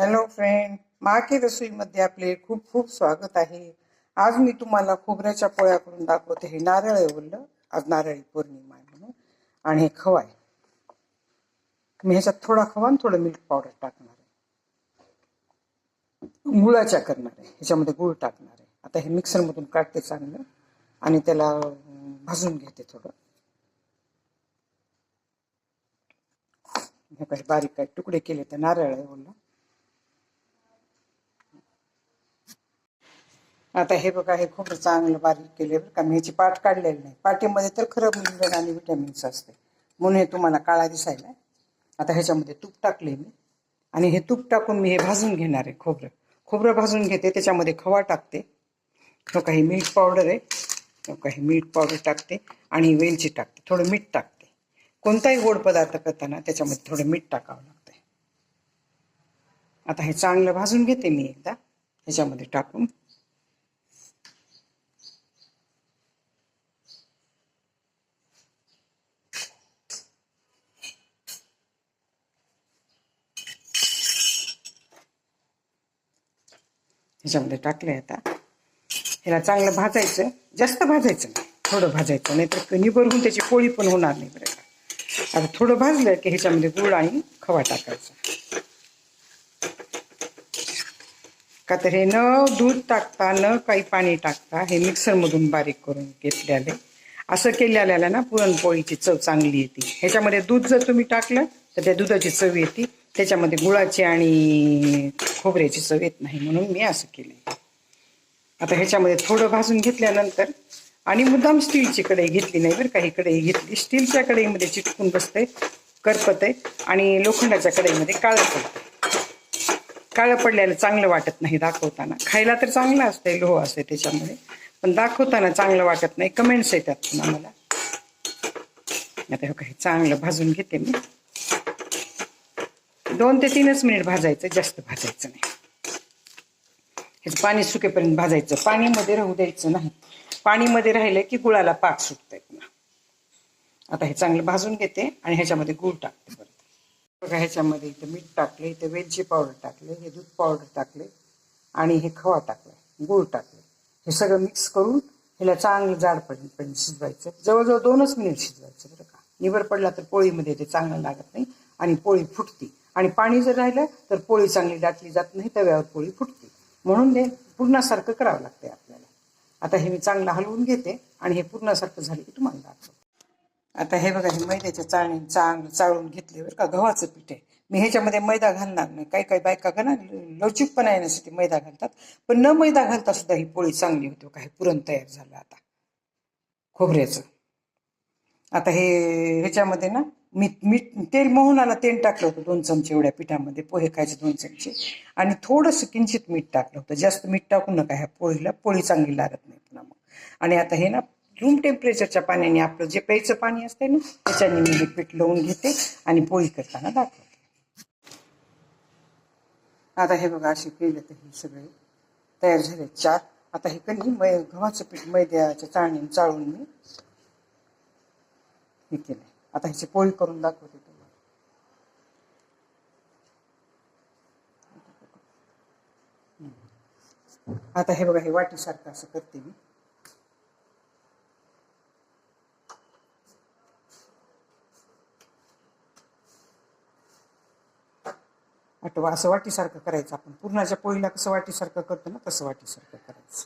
Hello friend माके रसोईमध्ये आपले खूप खूप स्वागत आहे. आज मी तुम्हाला खोबऱ्याच्या पोळ्या करून दाखवते. हे नारळ आहे बोललं. आज नारळी पौर्णिमा आहे म्हणून. आणि हे खवा आहे. मी ह्याच्यात थोडा खवा आणि थोडं मिल्क पावडर टाकणार आहे. गुळाच्या करणार आहे. ह्याच्यामध्ये गुळ टाकणार आहे. आता हे मिक्सरमधून काढते चांगलं. आणि त्याला भाजून घेते थोडं. हे काही बारीक काही तुकडे केले तर नारळ आहे बोलला. आता हे बघा हे खूप चांगलं बारीक केले बरं का. मी ह्याची पाट काढलेली नाही. पाठीमध्ये तर खरं मिनरल आणि विटॅमिन्स असते. म्हणून हे तुम्हाला काळा दिसायला आहे. आता ह्याच्यामध्ये तूप टाकले मी. आणि हे तूप टाकून मी हे भाजून घेणार आहे खोबरं. खोबरं भाजून घेते त्याच्यामध्ये खवा टाकते. तो काही मिल्क पावडर आहे. तो काही मिल्क पावडर टाकते आणि वेलची टाकते. थोडं मीठ टाकते. कोणताही गोड पदार्थ करताना त्याच्यामध्ये थोडं मीठ टाकावं लागतं आता हे चांगलं भाजून घेते मी एकदा. ह्याच्यामध्ये टाकून ह्याच्यामध्ये टाकलंय आता. ह्याला चांगलं भाजायचं. जास्त भाजायचं नाही. थोडं भाजायचं. नाहीतर भरून त्याची पोळी पण होणार नाही बरं का. आता थोडं भाजलं की ह्याच्यामध्ये गुळ आणि खवा टाकायचा. का तर हे न दूध टाकता न काही पाणी टाकता हे मिक्सरमधून बारीक करून घेतलेले. असं केलेल्याला ना पुरणपोळीची चव चांगली येते. ह्याच्यामध्ये दूध जर तुम्ही टाकलं तर त्या दुधाची चव येते. त्याच्यामध्ये गुळाची आणि खोबऱ्याची चव येत नाही म्हणून मी असं केलं आता ह्याच्यामध्ये थोडं भाजून घेतल्यानंतर आणि मुद्दाम स्टीलची कढई घेतली नाही बरं काही कढई घेतली. स्टीलच्या कढईमध्ये चिटकून बसते करपत आहे आणि लोखंडाच्या कढईमध्ये काळं पडतं काळं पडल्याला चांगलं वाटत नाही दाखवताना. खायला तर चांगलं असतंय लोह असते त्याच्यामध्ये पण दाखवताना चांगलं वाटत नाही. कमेंट्स येतात पण आम्हाला आता हे काही चांगलं भाजून घेते मी. दोन ते तीनच मिनिट भाजायचं जास्त भाजायचं नाही. ह्याचं पाणी सुकेपर्यंत भाजायचं. पाणीमध्ये राहू द्यायचं नाही. पाणीमध्ये राहिलं की गुळाला पाक सुटतंय पुन्हा. आता हे चांगलं भाजून घेते आणि ह्याच्यामध्ये गुळ टाकते परत. बघा ह्याच्यामध्ये इथं मीठ टाकले इथं वेलची पावडर टाकले हे दूध पावडर टाकले आणि हे खवा टाकले गुळ टाकले. हे सगळं मिक्स करून ह्याला चांगलं जाड पडेल शिजवायचं. जवळजवळ दोनच मिनिट शिजवायचं बरं का. निबर पडला तर पोळीमध्ये ते चांगलं लागत नाही आणि पोळी फुटती. आणि पाणी जर राहिलं तर पोळी चांगली दाटली जात नाही तव्यावर पोळी फुटते. म्हणून ते पूर्णासारखं करावं लागते आपल्याला. आता हे मी चांगलं हलवून घेते आणि हे पूर्णासारखं झालं की तुम्हाला दाखवतो. आता हे बघा हे मैद्याच्या चाळणी चांगलं चाळून घेतले बरं का गव्हाचं पीठ आहे. मी ह्याच्यामध्ये मैदा घालणार नाही. काही काही बायका का ना लवचिकपणा येण्यासाठी मैदा घालतात. पण न मैदा घालता सुद्धा ही पोळी चांगली होते काही पुरण तयार झालं आता. खोबऱ्याचं. आता हे ह्याच्यामध्ये ना मीठ मीठ तेल मोहनाला तेल टाकलं होतं दोन चमचे एवढ्या पिठामध्ये पोहे खायचे दोन चमचे. आणि थोडंसं किंचित मीठ टाकलं होतं. जास्त मीठ टाकू नका ह्या पोळीला पोळी चांगली लागत नाही पुन्हा मग. आणि आता हे ना रूम टेम्परेचरच्या पाण्याने आपलं जे प्यायचं पाणी असतंय ना त्याच्याने मी हे पीठ लावून घेते आणि पोळी करताना दाखवते. आता हे बघा असे केले तर हे सगळे तयार झाले चार. आता हे कधी मै गव्हाचं पीठ मैद्याच्या चाळणीने चाळून मी हे केलं आता ह्याची पोळी करून दाखवते तुम्हाला. आता हे बघा हे वाटीसारखं असं करते मी. आठवा असं वाटीसारखं करायचं आपण. पूर्णाच्या पोळीला कसं वाटीसारखं करतो ना तसं वाटीसारखं करायचं.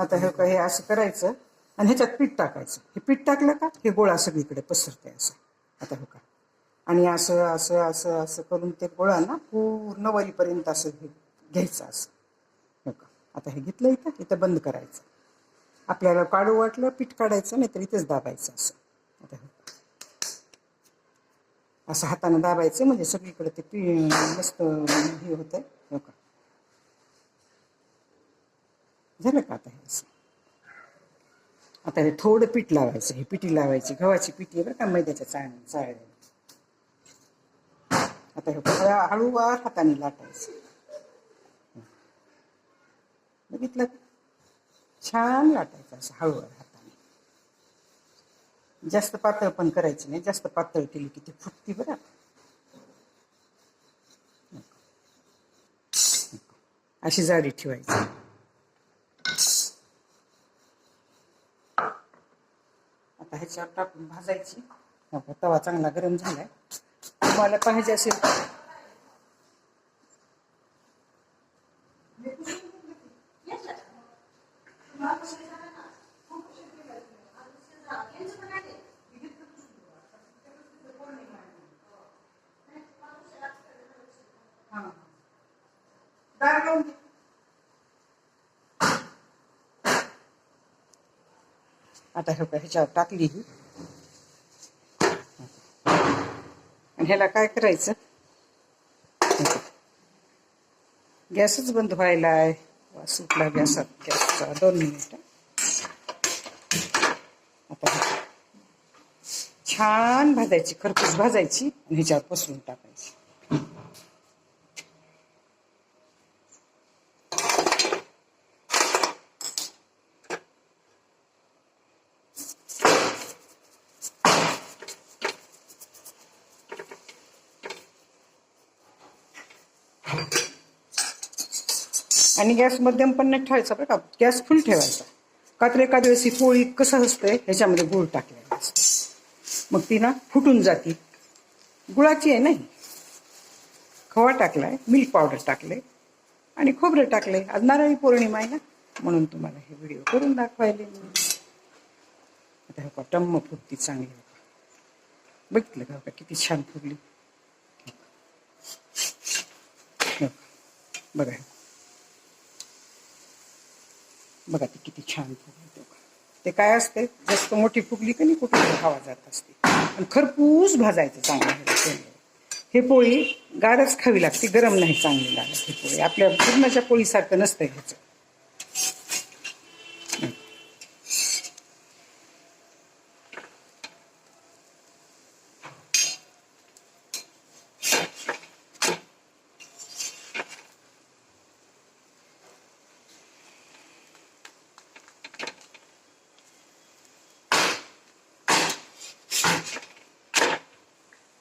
आता हे का हे असं करायचं आणि ह्याच्यात पीठ टाकायचं. हे पीठ टाकलं का? हे गोळा सगळीकडे पसरते असं. आता हो का आणि असं असं असं असं करून ते गोळा ना पूर्ण वरीपर्यंत असं घ्यायचं असं. हो का आता हे घेतलं इथं इथं बंद करायचं. आपल्याला काढू वाटलं पीठ काढायचं नाही तर दाबायचं असं. आता हो का. असं हाताने दाबायचं म्हणजे सगळीकडे ते पी मस्त हे होतंय. हो का झालं का आता हे आता हे थोडं पीठ लावायचं हे पिठी लावायची गव्हाची पिठी बरं का मैद्याच्या चाळ चाळल्या आता हे हळूवार हाताने लाटायचं. बघितलं? छान लाटायचं असं हळूवार हाताने. जास्त पातळ पण करायची नाही जास्त पातळ केली की ती फुटती बरं. अशी जाडी ठेवायची. आता टाकून भाजायची. तवा चांगला गरम झालाय. तुम्हाला पाहिजे असेल आता हे ह्याच्यावर टाकली ही. आणि ह्याला काय करायचं? गॅसच बंद व्हायला आहे. सुटला गॅसात गॅसचा दोन मिनिट. आता छान भाजायची खरपूस भाजायची आणि ह्याच्यावर पसरून टाकायची. आणि गॅस मध्यम पण नाही ठेवायचा बरं का? गॅस फुल ठेवायचा. का तर एखाद्या वेळेस ही पोळी कसं असतंय ह्याच्यामध्ये गुळ टाकलेला असतो. मग ती ना फुटून जाती. गुळाची आहे नाही खवा टाकलाय मिल्क पावडर टाकले आणि खोबरं टाकले. आज नारळी पौर्णिमा आहे ना म्हणून तुम्हाला हे व्हिडिओ करून दाखवायले आता हे टम्म फुटती चांगली. आहे. बघितलं का का किती छान फुगली. बघा. बघा ते ती किती छान फुगली ते काय असते जास्त मोठी फुगली का नाही कुठे हवा जात असते. आणि खरपूस भाजायचं चांगलं हे पोळी गारच खावी लागते गरम नाही चांगली लागत ही पोळी. आपल्या पूर्णाच्या पोळीसारखं नसतं ह्याचं.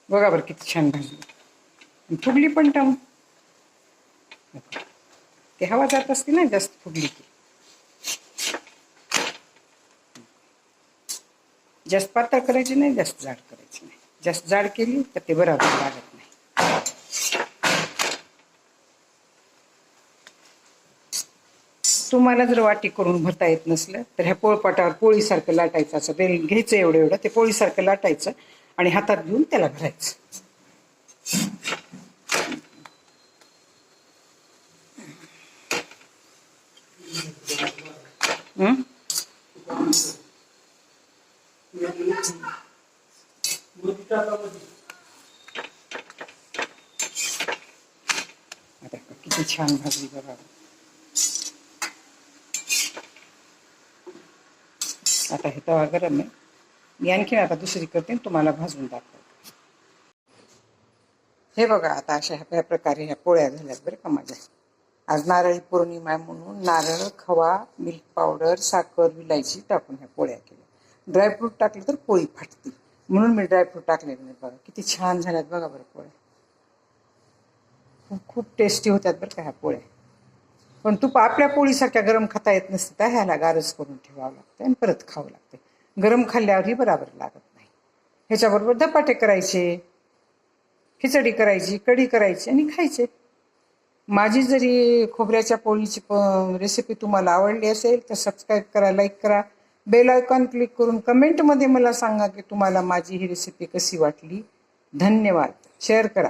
बघा बरं किती छान भाजली फुगली पण टम ते हवा जात असते ना जास्त फुगली की जास्त पातळ करायची नाही जास्त जाड करायची नाही. जास्त जाड केली तर ते बरोबर लागत नाही. तुम्हाला जर वाटी करून भरता येत नसलं तर ह्या पोळपाटावर पोळीसारखं लाटायचं. असं बेल घ्यायचं एवढं एवढं ते पोळीसारखं लाटायचं. आणि हातात घेऊन त्याला भरायचं आता किती छान भाजली बघा. आता हे तवा गरम आहे. मी आणखी आता दुसरी करते आणि तुम्हाला भाजून दाखवते. हे बघा आता अशा ह्या प्रकारे ह्या पोळ्या झाल्यात बरं का माझ्या. आज नारळी पौर्णिमा आहे म्हणून नारळ खवा मिल्क पावडर साखर विलायची टाकून ह्या पोळ्या केल्या. ड्रायफ्रूट टाकले तर पोळी फाटते. म्हणून मी ड्रायफ्रूट टाकलेले नाही बघा. किती छान झाल्यात बघा बरं पोळ्या. खूप खूप टेस्टी होतात बरं का ह्या पोळ्या. पण तूप आपल्या पोळीसारख्या गरम खाता येत नसतं. ह्याला गारज करून ठेवावं लागतं आणि परत खावं लागतं गरम खाल्ल्यावरही बराबर लागत नाही. ह्याच्याबरोबर धपाटे करायचे खिचडी करायची कढी करायची आणि खायचे. माझी जरी खोबऱ्याच्या पोळीची रेसिपी तुम्हाला आवडली असेल तर सबस्क्राईब करा लाईक करा. बेल आयकॉन क्लिक करून कमेंटमध्ये मला सांगा की तुम्हाला माझी ही रेसिपी कशी वाटली. धन्यवाद. शेअर करा.